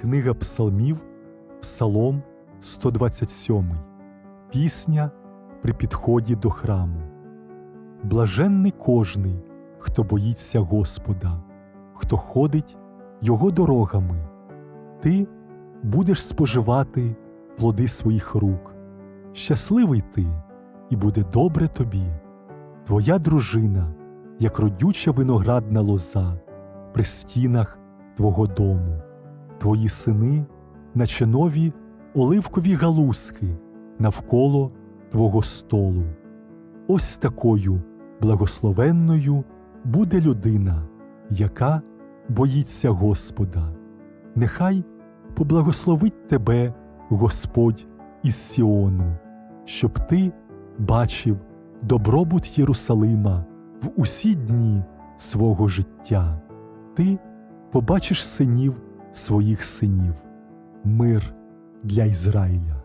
Книга Псалмів, Псалом 127. Пісня при підході до храму. Блаженний кожний, хто боїться Господа, хто ходить Його дорогами. Ти будеш споживати плоди своїх рук. Щасливий ти, і буде добре тобі. Твоя дружина, як родюча виноградна лоза при стінах твого дому, твої сини, наче нові оливкові галузки навколо твого столу. Ось такою благословенною буде людина, яка боїться Господа. Нехай поблагословить тебе Господь із Сіону, щоб ти бачив добробут Єрусалима в усі дні свого життя. Ти побачиш синів своїх синів, мир для Ізраїля.